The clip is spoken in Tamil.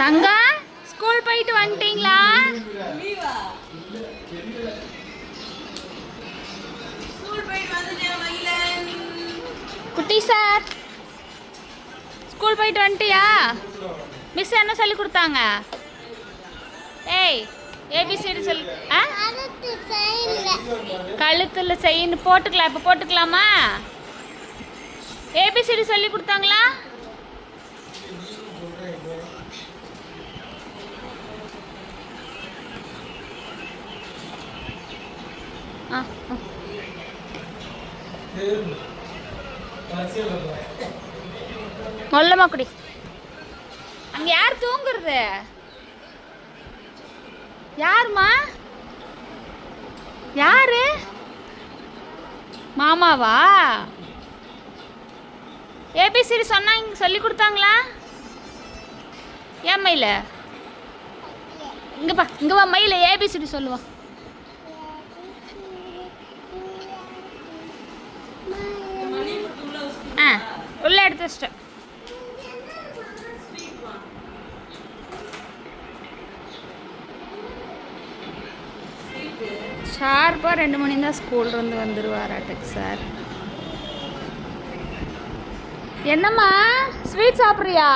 தங்கா ஸ்கூல் போயிட்டு வந்துட்டீங்களா? குட்டி சார் ஸ்கூல் போயிட்டு வந்துட்டியா? மிஸ் என்ன சொல்லி கொடுத்தாங்க? ஏய் ஏபிசிடி சொல்லி. ஆ? கழுத்தில் செயின் போட்டுக்கலாம் இப்போ போட்டுக்கலாமா? ஏபிசிடி சொல்லி கொடுத்தாங்களா? மொல்லமா குடி. அங்க யார் தூங்குறது? யாருமா? யாரு? மாமாவா? ஏபிசிடி சொன்னாங்க சொல்லி கொடுத்தாங்களா? ஏன் மயில? இங்கேப்பா இங்கே வா மயில ஏபிசிடி சொல்லுவா ஆ உள்ள ஷார்ப்பாக ரெண்டு மணி தான் ஸ்கூல்லேருந்து வந்துடுவாராட்டுக்கு சார் என்னம்மா? ஸ்வீட் சாப்பிட்றியா?